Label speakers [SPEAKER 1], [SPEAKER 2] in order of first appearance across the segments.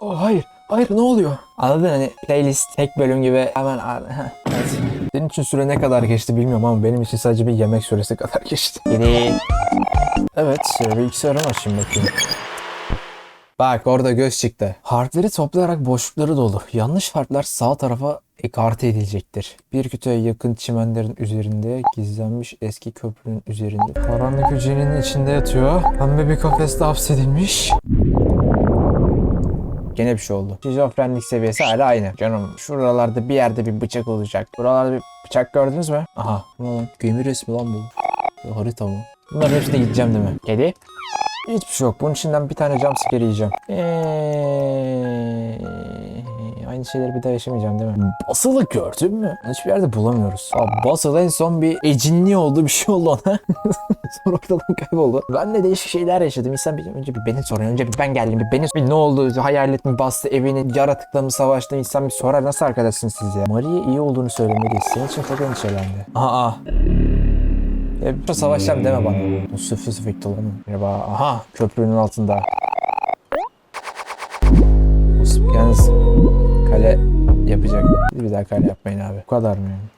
[SPEAKER 1] Oh, hayır. Hayır ne oluyor? Anladın hani playlist tek bölüm gibi hemen. Senin için süre ne kadar geçti bilmiyorum ama benim için sadece bir yemek süresi kadar geçti. Yedi. Evet bilgisayarımı açayım bakayım. Bak orada göz çıktı. Harfleri toplayarak boşlukları dolu. Yanlış harfler sağ tarafa ekarte edilecektir. Bir kütüğe yakın çimenlerin üzerinde gizlenmiş eski köprünün üzerinde. Karanlık hücrenin içinde yatıyor. Pembe bir kafeste hapsedilmiş. Gene bir şey oldu. Şizofrenlik seviyesi hala aynı. Canım şuralarda bir yerde bir bıçak olacak. Buralarda bir bıçak gördünüz mü? Aha. Ne lan? Gemi resmi lan bu. Bu harita mı? Bunların hepsine gideceğim değil mi? Kedi? Hiçbir şey yok. Bunun içinden bir tane jumpscare yiyeceğim. Eee, aynı şeyleri bir daha yaşamayacağım değil mi? Basılı gördün mü? Hiçbir yerde bulamıyoruz. Abi basılı en son bir ecinli oldu bir şey oldu ona. Sonra ortadan kayboldu. Ben de değişik şeyler yaşadım. İnsan bir, önce bir beni soruyor. Önce bir ben geldim. Bir beni bir ne oldu? Hayalet mi bastı evini? Yaratıkla mı savaştı? İnsan bir sorar. Nasıl arkadaşsınız siz ya? Maria iyi olduğunu söylemeliyiz. Senin için çok endişelendi. Aa. Hep savaşacağım deme bana. Sıfır sıfır. Merhaba. Aha köprünün altında. Yalnız kale yapacak. Bir daha kale yapmayın abi. Bu kadar mı yani?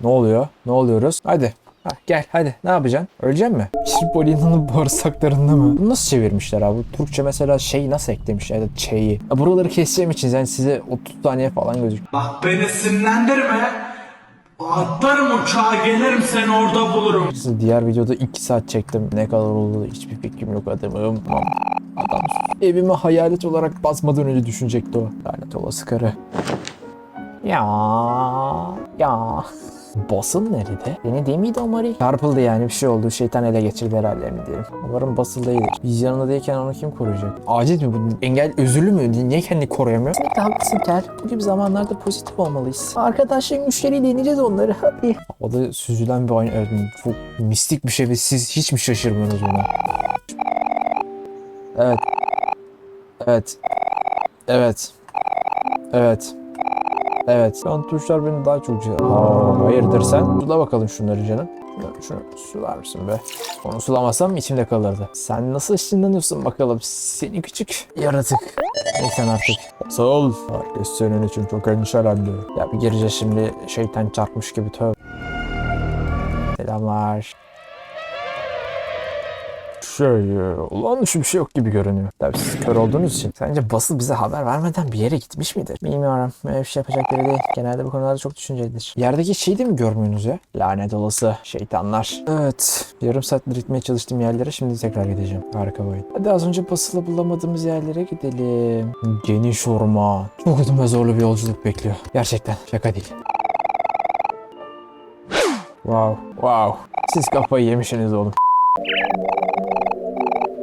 [SPEAKER 1] Ne oluyor? Ne oluyoruz? Hadi. Ha, gel hadi ne yapacaksın? Ölecek mi? Çipolina'nın bağırsaklarında mı? Bunu nasıl çevirmişler abi? Türkçe mesela şey nasıl eklemişler ya da çeyi. Buraları keseceğim için yani size 30 saniye falan gözüküyor.
[SPEAKER 2] Bak beni sinirlendirme. Atlarım uçağa gelirim seni orada bulurum.
[SPEAKER 1] Size diğer videoda 2 saat çektim. Ne kadar oldu hiçbir fikrim yok adamım. Adam evime hayalet olarak basmadan önce düşünecekti o. Lanet olası karı. Ya ya. Basıl nerede? Beni değil miydi o Mari? Çarpıldı yani bir şey oldu. Şeytan ele geçirdi herhalde mi diyelim. Umarım basıl değildir. Biz yanında değilken onu kim koruyacak? Acil mi bu? Engel özürlü mü? Niye kendini koruyamıyor? Kesinlikle haklısın Kel. Bu gibi zamanlarda pozitif olmalıyız. Arkadaşların güçleriyle yeneceğiz onları. Hadi. Havada süzülen bir oyun. Evet, bu mistik bir şey ve siz hiç mi şaşırmıyorsunuz buna? Evet. Evet. Evet. Evet. Evet. Şu an tuşlar beni daha çok... Aa, hayırdır sen? Sula bakalım şunları canım. Şunu, şunu sular mısın be? Onu sulamazsam içimde kalırdı. Sen nasıl ışınlanıyorsun bakalım? Seni küçük yaratık. Neyse artık. Sağ ol. Herkes senin için çok endişelendi. Ya bir gireceğiz şimdi şeytan çarpmış gibi tövbe. Selamlar. Şey, olağanüstü bir şey yok gibi görünüyor. Tabii siz kör olduğunuz için. Sence basıl bize haber vermeden bir yere gitmiş midir? Bilmiyorum. Böyle bir şey yapacak biri değil. Genelde bu konularda çok düşüncelidir. Yerdeki şeyi de mi görmüyorsunuz ya? Lanet olası şeytanlar. Evet. Yarım saattir gitmeye çalıştığım yerlere şimdi tekrar gideceğim. Harika bir oyun. Hadi az önce basılı bulamadığımız yerlere gidelim. Geniş orman. Çok ve zorlu bir yolculuk bekliyor. Gerçekten. Şaka değil. Wow. Wow. Siz kafayı yemişsiniz oğlum.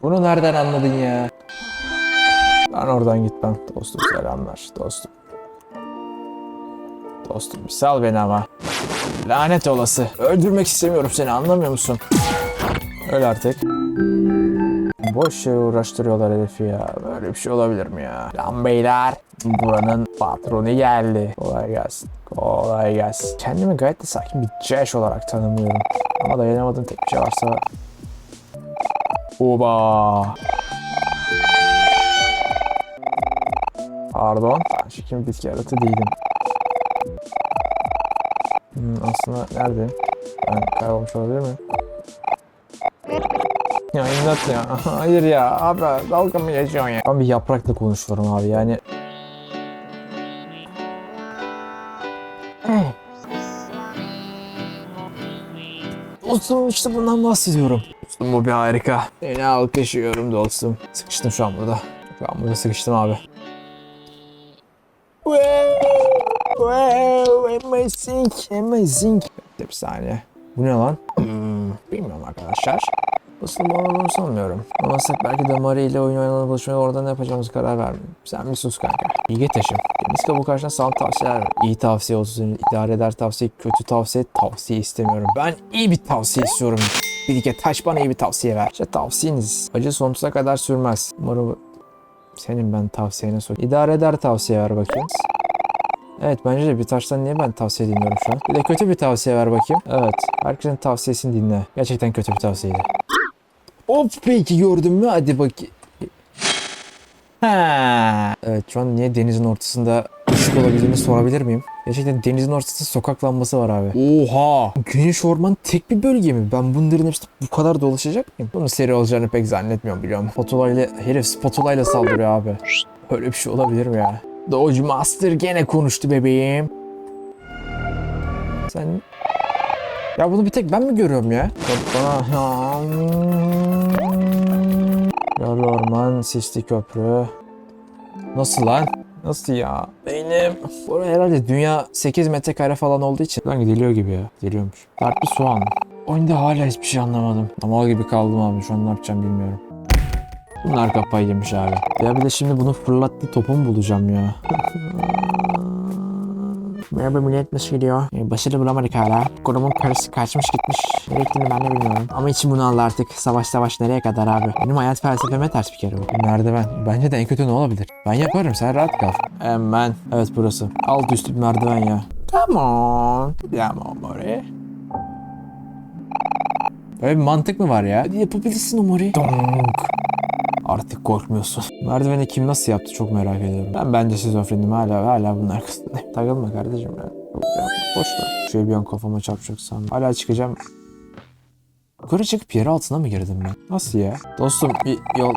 [SPEAKER 1] Bunu nereden anladın ya? Lan oradan gitmem. Dostum selamlar. Dostum. Dostum bir sal beni ama. Lanet olası. Öldürmek istemiyorum seni anlamıyor musun? Öl artık. Boş yere uğraştırıyorlar herifi ya. Böyle bir şey olabilir mi ya? Lan beyler. Buranın patronu geldi. Kolay gelsin. Kolay gelsin. Kendimi gayet de sakin bir Cash olarak tanımlıyorum. Ama dayanamadığım tek bir şey varsa Oba. Pardon. Ben şekim bitki yaratı değilim. Hmm, aslında nerede? Ben kaybolmuş olabilir mi? Ya imdat ya. Hayır ya. Abi dalga mı geçiyorsun ya? Ben bir yaprakla konuşuyorum abi yani. Dostum işte bundan bahsediyorum. Dostum bu bir harika. Seni alkışlıyorum dostum. Sıkıştım şu an burada. Şu an burada sıkıştım abi. Wow, wow, amazing, amazing. Bir saniye. Bu ne lan? Hmm, bilmiyorum arkadaşlar. Basın olduğunu sanmıyorum. Ama belki de Mari ile oyun oynanıp buluşmaya orada ne yapacağımızı karar vermedim. Sen bir sus kanka. İyi taşım. Deniz kabuğu karşına sağlam tavsiyeler. İyi tavsiye olsun. idare eder tavsiye. Kötü tavsiye. Tavsiye istemiyorum. Ben iyi bir tavsiye istiyorum. Bilge taş bana iyi bir tavsiye ver. İşte tavsiyeniz. Acı sonsuza kadar sürmez. Umarım senin ben tavsiyene sok. İdare eder tavsiye ver bakayım. Evet bence de bir taştan niye ben tavsiye dinliyorum şu an? Bir de kötü bir tavsiye ver bakayım. Evet. Herkesin tavsiyesini dinle. Gerçekten kötü bir tavsiyeydi. Hop peki gördün mü? Hadi bakayım. Ha. Evet şu an niye denizin ortasında ışık olabildiğini sorabilir miyim? Gerçekten denizin ortasında sokak lambası var abi. Oha! Geniş orman tek bir bölge mi? Ben bunların hepsini bu kadar dolaşacak mıyım? Bunun seri olacağını pek zannetmiyorum biliyorum. Spatula ile, herif spatula ile saldırıyor abi. Öyle bir şey olabilir mi ya? Doge Master gene konuştu bebeğim. Sen... Ya bunu bir tek ben mi görüyorum ya? Bana... Yarlı orman, sisli köprü. Nasıl lan? Nasıl ya? Benim. Burası herhalde dünya 8 metrekare falan olduğu için. Lan gidiliyor gibi ya. Geliyormuş. Farklı soğan. Oyunda hala hiçbir şey anlamadım. Mal gibi kaldım abi. Şu an ne yapacağım bilmiyorum. Bunlar kafayı yemiş abi. Ya bir de şimdi bunu fırlattığı topu mu bulacağım ya? Merhaba millet nasıl gidiyor? Ee, başarı bulamadık hala. Konumun karısı kaçmış gitmiş. Nereye gittiğini ben de bilmiyorum. Ama içim bunu aldı artık. Savaş savaş nereye kadar abi? Benim hayat felsefeme ters bir kere bu. Merdiven. Bence de en kötü ne olabilir? Ben yaparım sen rahat kal. Hemen. Evet burası. Alt üstü bir merdiven ya. Come on. Come on oraya. Böyle bir mantık mı var ya? Yapabilirsin Omori. Donk. Artık korkmuyorsun. Merdiveni kim nasıl yaptı çok merak ediyorum. Ben bence şizofrenim hala hala bunun arkasındayım. Takılma kardeşim ya. Yok yapma. Boş ver. Şöyle bir an kafama çarpacak sandım. Hala çıkacağım. Yukarı çıkıp yer altına mı girdim ben? Nasıl ya? Dostum bir yol...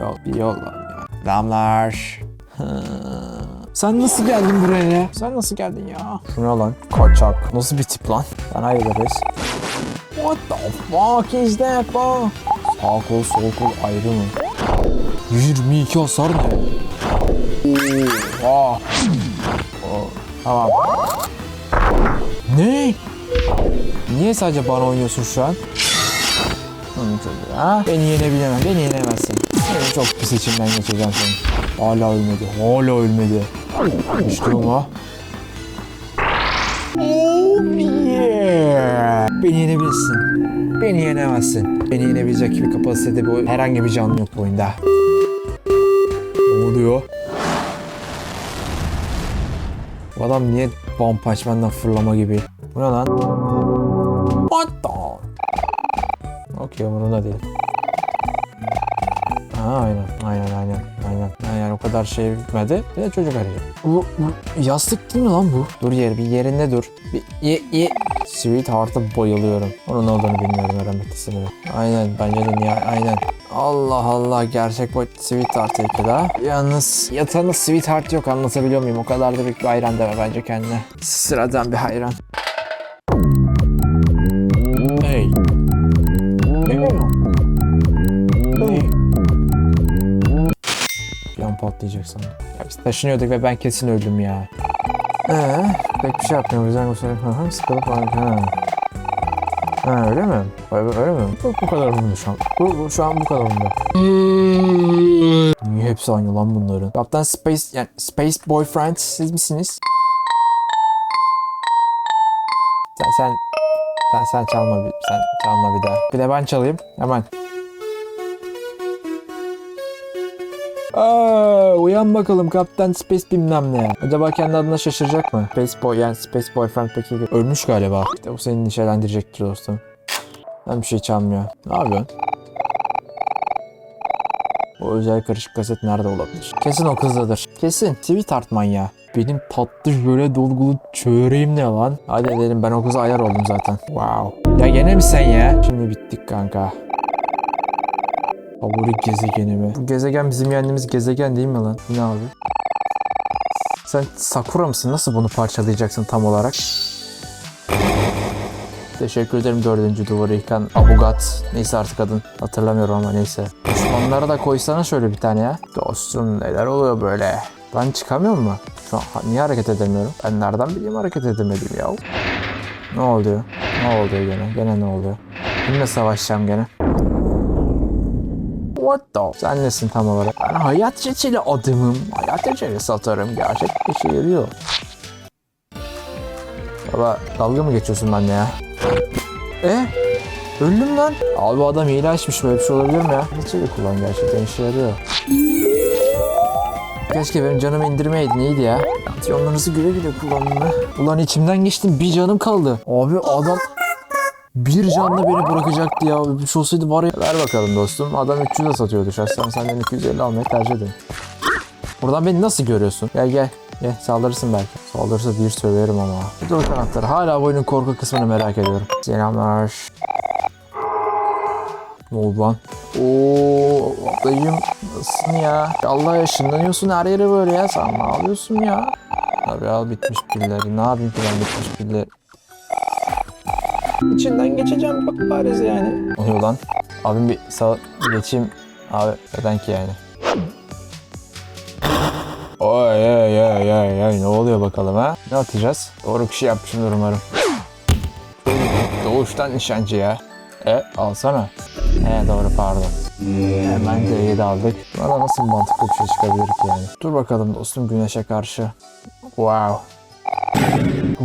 [SPEAKER 1] Yol bir yol var ya. Damlar. Sen nasıl geldin buraya ya? Sen nasıl geldin ya? Şu ne lan? Kaçak. Nasıl bir tip lan? Ben hayırdır What the fuck is that bro? Sağ kol sol kol ayrı mı? 22 hasar ne? Oha. Oh, Tamam. Ne? Niye sadece bana oynuyorsun şu an? Ha? Beni yenebilemem. Beni yenemezsin. Seni çok pis içimden geçeceğim seni. Hala ölmedi. Hala ölmedi. İşte o. Beni yenebilirsin. Beni yenemezsin. Beni yenebilecek bir kapasitede bu herhangi bir canlı yok bu oyunda. Ne oluyor? Bu adam niye bomb punch benden fırlama gibi? Bu ne lan? What the? Okey umurumda değil. Ha, aynen, aynen, aynen, aynen. Aynen o kadar şey bitmedi. Bir de çocuk arayacak. Bu, bu yastık değil mi lan bu? Dur yer, bir yerinde dur. Bir ye, ye. Sweetheart'a bayılıyorum. Onun ne olduğunu bilmiyorum rahmetlisini de. Aynen, bence de niye, aynen. Allah Allah, gerçek boy Sweetheart iki daha. Yalnız yatağında Sweetheart yok anlatabiliyor muyum? O kadar da büyük bir hayran deme bence kendine. Sıradan bir hayran. Hey. Hey. Hey. Bir an patlayacak sandım. Ya biz taşınıyorduk ve ben kesin öldüm ya. Ee, pek bir şey yapmıyor. O yüzden bu sefer hı hı, sıkılıp ha. Ha öyle mi? Öyle, öyle mi? Bu, bu kadar umurumda şu an. Bu, bu şu an bu kadar umurumda. Niye hepsi aynı lan bunların? Kaptan Space, yani Space Boyfriend siz misiniz? Sen, sen, sen, sen çalma bir, sen çalma bir daha. Bir de ben çalayım. Hemen. Aa, uyan bakalım Kaptan Space bilmem ne. Acaba kendi adına şaşıracak mı? Space Boy yani Space Boyfriend peki ölmüş galiba. İşte bu seni neşelendirecektir dostum. Ben bir şey çalmıyor. Ne yapıyorsun? O özel karışık kaset nerede olabilir? Kesin o kızdadır. Kesin. Sweetheart manyağı. Benim tatlı jöle dolgulu çöreğim ne lan? Hadi edelim ben o kıza ayar oldum zaten. Wow. Ya gene mi sen ya? Şimdi bittik kanka. Favori gezegenimi. Bu gezegen bizim yendiğimiz gezegen değil mi lan? Ne abi? Sen Sakura mısın? Nasıl bunu parçalayacaksın tam olarak? Teşekkür ederim dördüncü duvarı yıkan Abugat. Neyse artık adın. Hatırlamıyorum ama neyse. Düşmanlara da koysana şöyle bir tane ya. Dostum neler oluyor böyle? Ben çıkamıyor mu? Şu an niye hareket edemiyorum? Ben nereden bileyim hareket edemedim ya? Ne oluyor? Ne oluyor gene? Gene ne oluyor? Kimle savaşacağım gene? What the? Sen nesin tam olarak? Ben hayat çeçili adımım. Hayat çeçili satarım. Gerçek bir şey geliyor. Baba dalga mı geçiyorsun benimle ya? E? Öldüm lan. Abi adam açmış böyle bir şey olabilir mi ya? Reçeli kullan gerçekten işe yarıyor. Keşke benim canımı indirmeydin iyiydi ya. Antiyonlarınızı güle güle kullanın. Ulan içimden geçtim bir canım kaldı. Abi adam... Bir canla beni bırakacaktı ya. Bir şey olsaydı var ya. Ver bakalım dostum. Adam 300'e satıyordu. Şahsen senden 250 almayı tercih ederim. Buradan beni nasıl görüyorsun? Gel gel. Gel saldırırsın belki. Saldırırsa bir söverim ama. Dur kanatları. Hala bu oyunun korku kısmını merak ediyorum. Selamlar. Ne oldu lan? Oo ablacığım nasılsın ya? Allah ışınlanıyorsun her yere böyle ya. Sen ne yapıyorsun ya? Abi al bitmiş pilleri. Ne yapayım ki ben bitmiş pilleri? İçinden geçeceğim bak bariz yani. Oluyor lan. Abim bir sağ geçeyim. Abi neden ki yani? Oy oy oy oy oy ne oluyor bakalım ha? Ne atacağız? Doğru kişi yapmışımdır umarım. Doğuştan nişancı ya. E alsana. He doğru pardon. Hemen D'yi de aldık. Bana nasıl mantıklı bir şey çıkabilir ki yani? Dur bakalım dostum güneşe karşı. Wow.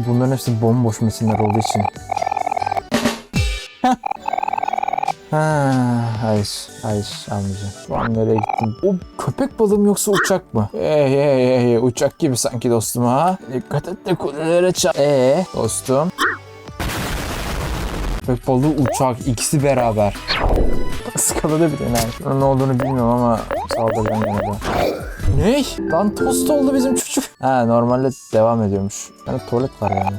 [SPEAKER 1] Bunların hepsi bomboş metinler olduğu için. Ha, hayır, hayır almayacağım. Şu an nereye gittim? O köpek balığı yoksa uçak mı? Hey hey hey uçak gibi sanki dostum ha. Dikkat et de kulelere çarp. Ee dostum. Köpek balığı uçak ikisi beraber. Skalada bir tane. Ne olduğunu bilmiyorum ama saldıracağım gene de. Ne? Lan tost oldu bizim çocuk. Ha normalde devam ediyormuş. Yani tuvalet var yani.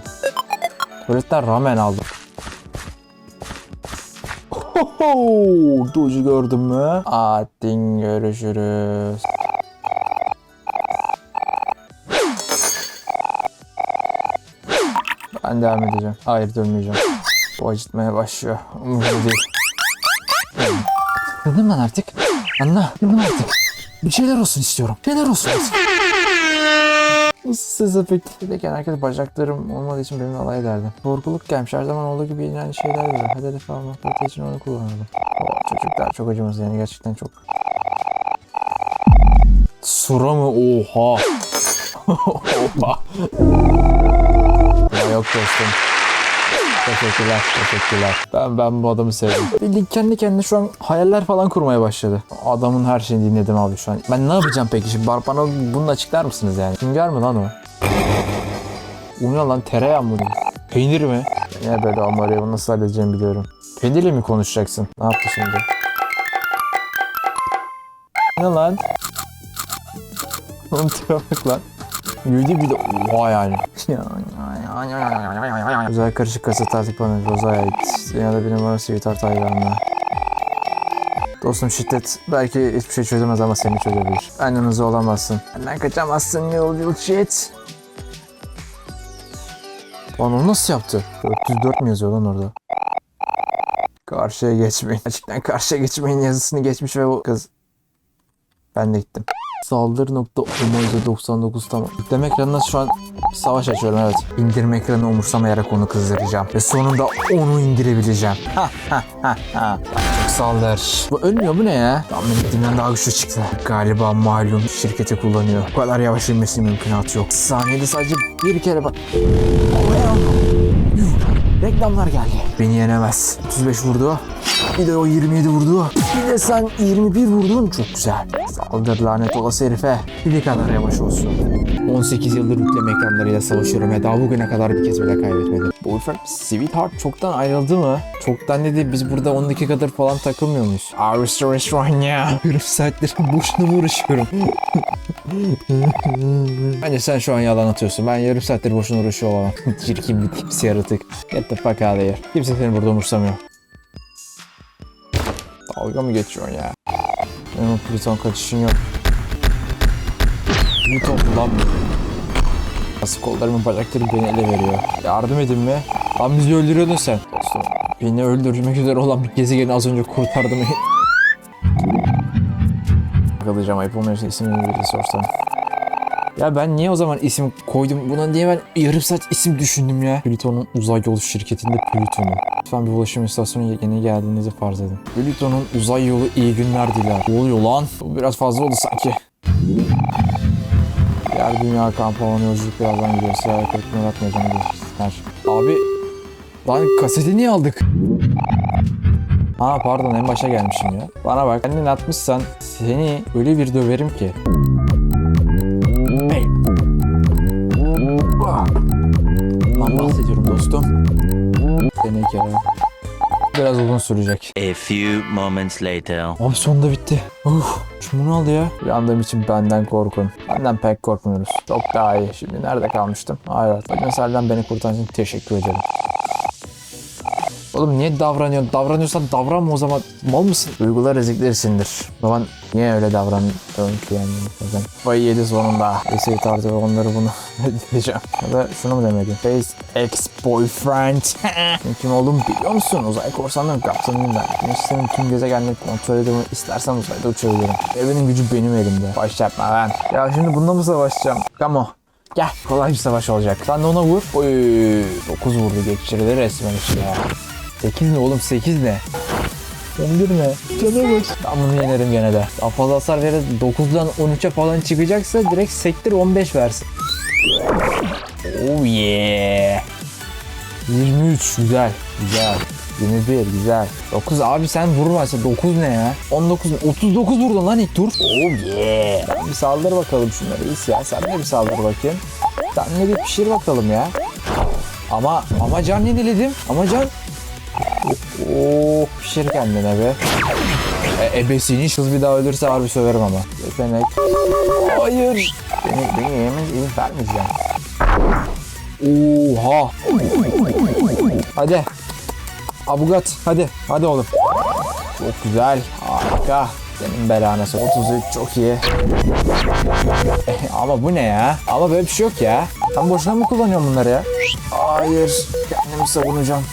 [SPEAKER 1] Tuvaletten ramen aldım. Hoho! Doji gördün mü? Hadi görüşürüz. Ben devam edeceğim. Hayır dönmeyeceğim. Bu acıtmaya başlıyor. Umurumda değil. Dedim lan artık. Anla. Dedim artık. Bir şeyler olsun istiyorum. Şeyler olsun. Nasıl ses efekti? Bir de herkes bacaklarım olmadığı için benimle alay ederdi. Korkuluk gelmiş. Her zaman olduğu gibi aynı şeyler diyor. Hadi hedef almak için onu kullanırdım. O çocuklar çok acımız yani gerçekten çok. Sura mı? Oha. Oha. Yok dostum. Teşekkürler, teşekkürler. Ben ben bu adamı sevdim. Bildiğin kendi kendine şu an hayaller falan kurmaya başladı. Adamın her şeyini dinledim abi şu an. Ben ne yapacağım peki şimdi? Bana bunu açıklar mısınız yani? Sünger mi lan o? Ne lan? Tereyağı mı? Peynir mi? Niye böyle ama arıyor? Bunu nasıl halledeceğimi biliyorum. Peynirle mi konuşacaksın? Ne yaptı şimdi? Ne lan? Oğlum tipe bak lan. Yedi bir de oha yani. Güzel karışık kaset artık bana Roza'ya ait. Dünyada bir numara Sweetheart hayranlığı. Dostum şiddet belki hiçbir şey çözemez ama seni çözebilir. Hızlı olamazsın. Benden kaçamazsın yol yol shit. Lan onu nasıl yaptı? 404 mi yazıyor lan orada? Karşıya geçmeyin. Açıktan karşıya geçmeyin yazısını geçmiş ve o kız... Ben de gittim. Saldır nokta Umoza 99 tamam. Yükleme ekranına şu an savaş açıyorum evet. İndirme ekranı umursamayarak onu kızdıracağım. Ve sonunda onu indirebileceğim. Ha ha ha ha. Çok saldır. Bu ölmüyor bu ne ya? Tahmin ettiğimden daha güçlü çıktı. Galiba malum şirketi kullanıyor. Bu kadar yavaş inmesinin mümkünatı yok. Saniyede sadece bir kere bak. Reklamlar geldi. Beni yenemez. 35 vurdu. Bir de o 27 vurdu. Bir de sen 21 vurdun. Çok güzel. Saldır lanet olası herife. Bir kadar yavaş olsun. 18 yıldır yükleme ekranlarıyla savaşıyorum ve daha bugüne kadar bir kez bile kaybetmedim. Boyfriend Sweetheart çoktan ayrıldı mı? Çoktan dedi biz burada 10 dakikadır falan takılmıyor muyuz? Our restoran ya. Yarım saattir boşuna uğraşıyorum? Bence sen şu an yalan atıyorsun. Ben yarım saattir boşuna uğraşıyor olamam. Çirkin bir tipsi yaratık. Get the fuck out of here. Kimse seni burada umursamıyor. Dalga mı geçiyorsun ya? Benim Plüton kaçışın yok. Plüton lan. Nasıl kollarımın bacakları beni ele veriyor. Yardım edin mi? Lan bizi öldürüyordun sen. Dostum beni öldürmek üzere olan bir gezegeni az önce kurtardım. Kalacağım ayıp olmuyorsa ismini biri sorsan. Ya ben niye o zaman isim koydum? Buna niye ben yarım saat isim düşündüm ya? Plüton'un uzay yolu şirketinde Plüton'un. Lütfen bir ulaşım istasyonu yeni geldiğinizi farz edin. Plüton'un uzay yolu iyi günler diler. Ne oluyor lan? Bu biraz fazla oldu sanki. Diğer dünya kamp alanı yolculuk birazdan gidiyor. Sıraya kırıklığını yaratmayacağım geçsinler. Abi lan kaseti niye aldık? Ha pardon en başa gelmişim ya. Bana bak kendin atmışsan seni öyle bir döverim ki. Kere. Biraz uzun sürecek.
[SPEAKER 3] A few moments later.
[SPEAKER 1] Abi sonunda bitti. Uf, bunu aldı ya. Uyandığım için benden korkun. Benden pek korkmuyoruz. Çok daha iyi. Şimdi nerede kalmıştım? Hayır. Meselden beni kurtaran için teşekkür ederim. Oğlum niye davranıyorsun? Davranıyorsan davranma o zaman. Mal mısın? Duygular ezikleri sindir. Zaman niye öyle davranıyorsun ki yani? Neden? Vay yedi sonunda. Neyse artık onları bunu diyeceğim. Ya da şunu mu demedi? Face ex boyfriend. Kim olduğumu biliyor musun? Uzay korsanlarının kaptanıyım ben. Güneş sistemin tüm gezegenleri kontrol edimi istersen uzayda uçabilirim. Evrenin gücü benim elimde. Başlatma ben. Ya şimdi bununla mı savaşacağım? Come on. Gel. Kolay bir savaş olacak. Sen de ona vur. Oy. 9 vurdu geçirdi resmen işte ya. 8 ne oğlum 8 ne? 11 ne? Cana bak. Ben bunu yenerim gene de. Daha fazla hasar verir. 9'dan 13'e falan çıkacaksa direkt sektir 15 versin. Oh yeah. 23 güzel. Güzel. 21 güzel. 9 abi sen vurma. 9 ne ya? 19 39 vurdun lan ilk tur. Oh yeah. Bir saldır bakalım şunları. İyi ya. Sen de bir saldır bakayım. Sen de bir pişir bakalım ya. Ama ama can yeniledim. Ama can Oo, pişir kendine be. E, ebesini şız bir daha ölürse harbi söverim ama. Yetenek. Hayır. Beni, beni yemin, yemin vermeyeceğim. Oha. Hadi. Abugat hadi. Hadi oğlum. Çok güzel. Harika. Senin belanı sok. 33 çok iyi. Eh, Ama bu ne ya? Ama böyle bir şey yok ya. Ben boşuna mı kullanıyorum bunları ya? Hayır. Kendimi savunacağım.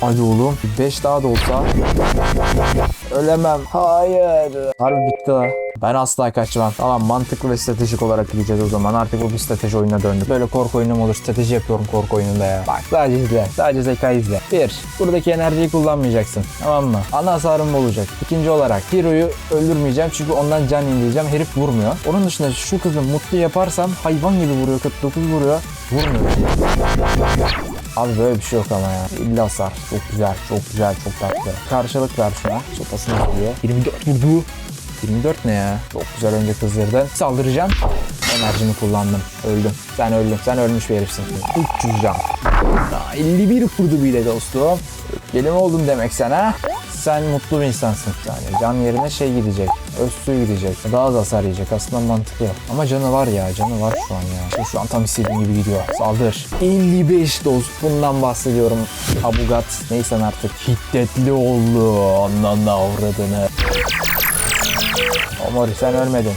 [SPEAKER 1] Hadi oğlum. 5 daha da olsa. Ölemem. Hayır. Harbi bitti la. Ben asla kaçmam. Tamam mantıklı ve stratejik olarak gideceğiz o zaman. Artık bu bir strateji oyununa döndü. Böyle korku oyunu mu olur? Strateji yapıyorum korku oyununda ya. Bak sadece izle. Sadece zeka izle. Bir. Buradaki enerjiyi kullanmayacaksın. Tamam mı? Ana hasarım olacak. İkinci olarak Hero'yu öldürmeyeceğim. Çünkü ondan can indireceğim. Herif vurmuyor. Onun dışında şu kızı mutlu yaparsam hayvan gibi vuruyor. 49 vuruyor. Vurmuyor. Abi böyle bir şey yok ama ya. İlla hasar. Çok güzel, çok güzel, çok tatlı. Karşılık ver şuna. Sopasını vuruyor. 24 vurdu. 24 ne ya? Çok güzel önce kızdırdı. Saldıracağım. Enerjimi kullandım. Öldüm. Sen öldün. Sen ölmüş bir herifsin. 300 can. Daha 51 vurdu bile dostum. Öfkeli mi oldun demek sen ha? Sen mutlu bir insansın. Yani can yerine şey gidecek. Öz suyu gidecek. Daha az hasar yiyecek. Aslında mantıklı. Ama canı var ya. Canı var şu an ya. İşte şu an tam istediğim gibi gidiyor. Saldır. 55 doz. Bundan bahsediyorum. Abugat. Neysen artık. Hiddetli oldu. Ondan da avradını. Omori sen ölmedin.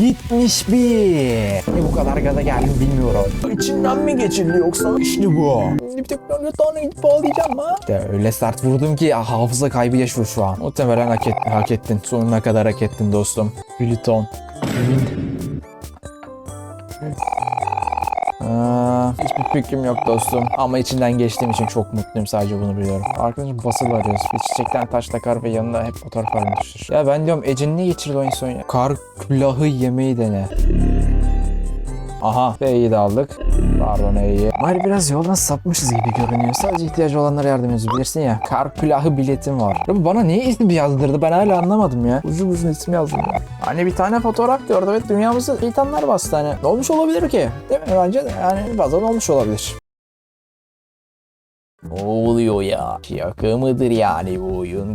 [SPEAKER 1] 71. Niye bu kadar gaza geldim bilmiyorum. İçinden mi geçildi yoksa? İşte bu. Bir tek ben tane gidip ağlayacağım ha. İşte öyle sert vurdum ki hafıza kaybı yaşıyor şu an. Muhtemelen hak, et, hak ettin. Sonuna kadar hak ettin dostum. Plüton. Aa, hiçbir fikrim yok dostum. Ama içinden geçtiğim için çok mutluyum. Sadece bunu biliyorum. Arkadaşım basıl arıyoruz. Bir çiçekten taş takar ve yanında hep fotoğraf düşür. Ya ben diyorum Ece'nin niye geçirdi o insan? Kar külahı yemeği dene. Aha. B'yi de aldık. Pardon E'yi. Bari biraz yoldan sapmışız gibi görünüyor. Sadece ihtiyacı olanlara yardım ediyoruz bilirsin ya. Kar külahı biletim var. Ya bana niye isim yazdırdı ben hala anlamadım ya. Ucu ucuna isim yazdım ya. Hani bir tane fotoğraf gördü ve dünyamızı şeytanlar bastı hani. Ne olmuş olabilir ki? Değil mi? Bence de yani bazen olmuş olabilir. Ne oluyor ya? Şaka mıdır yani bu oyun?